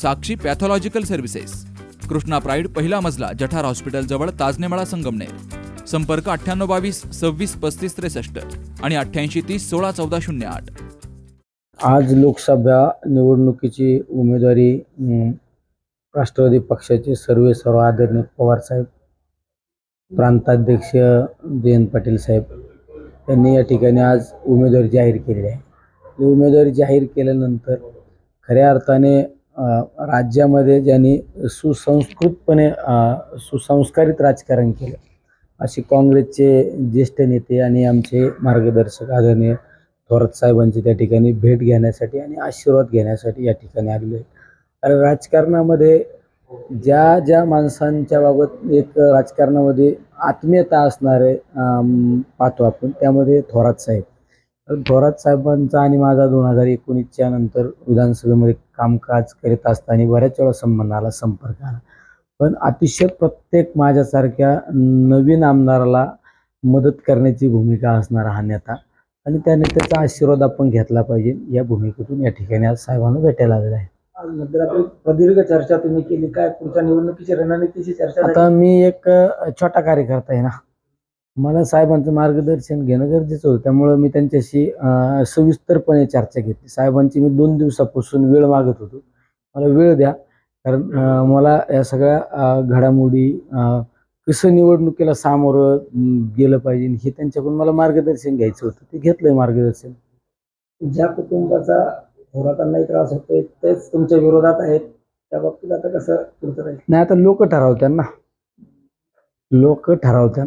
Sakshi pathological services Krishna pride पहिला मजला जठार हॉस्पिटलजवळ ताजनेमाळा संगमनेर. संपर्क अठ्ठ्याण्णव बावीस सव्वीस पस्तीस त्रेसष्ट आणि अठ्ठ्याऐंशी तीस सोळा चौदा शून्य आठ. आज लोकसभा निवडणुकीची उमेदवारी राष्ट्रवादी पक्षाचे सर्वे सर्व आदरणीय पवारसाहेब प्रांताध्यक्ष जयंत पाटील साहेब यांनी या ठिकाणी आज उमेदवारी जाहीर केलेली आहे. उमेदवारी जाहीर केल्यानंतर खऱ्या अर्थाने राज्यामध्ये ज्यांनी सुसंस्कृतपणे सुसंस्कारित राजकारण केलं. असे काँग्रेसचे ज्येष्ठ नेते आणि आमचे मार्गदर्शक आदरणीय थोरात साहेबांची त्या ठिकाणी भेट घेण्यासाठी आणि आशीर्वाद घेण्यासाठी या ठिकाणी आलेलो आहे. कारण राजकारणामध्ये ज्या ज्या माणसांच्या बाबत एक राजकारणामध्ये आत्मीयता असणारे पाहतो आपण त्यामध्ये थोरात साहेब. थोरात साहेबांचा आणि माझा दोन हजार एकोणीसच्या नंतर विधानसभेमध्ये कामकाज करीत असताना बऱ्याच वेळा संबंध आला संपर्क आला. पण अतिशय प्रत्येक माझ्यासारख्या नवीन आमदाराला मदत करण्याची भूमिका असणारा हा नेता आणि त्या नेत्याचा आशीर्वाद आपण घेतला पाहिजे या भूमिकेतून या ठिकाणी आज साहेबांना भेटायला आलेला आहे. मध्यरात्री प्रदीर्घ चर्चा तुम्ही केली. काय पुढच्या निवडणुकीची रणनीतीची चर्चा? आता मी एक छोटा कार्यकर्ता आहे ना. मला साहेबांचं मार्गदर्शन घेणं गरजेचं होतं. त्यामुळं मी त्यांच्याशी सविस्तरपणे चर्चा घेतली. साहेबांची मी दोन दिवसापासून वेळ मागत होतो. मला वेळ द्या. कारण मला या सगळ्या घडामोडी कसं निवडणुकीला सामोरं गेलं पाहिजे हे त्यांच्याकडून मला मार्गदर्शन घ्यायचं होतं. ते घेतलंय मार्गदर्शन. ज्या कुटुंबाचा थोरातांनाही त्रास होतोय तेच तुमच्या विरोधात आहेत. त्या बाबतीत आता कसं तुमचं राहील? नाही आता लोक ठरवतात ना. लोक ठरवतात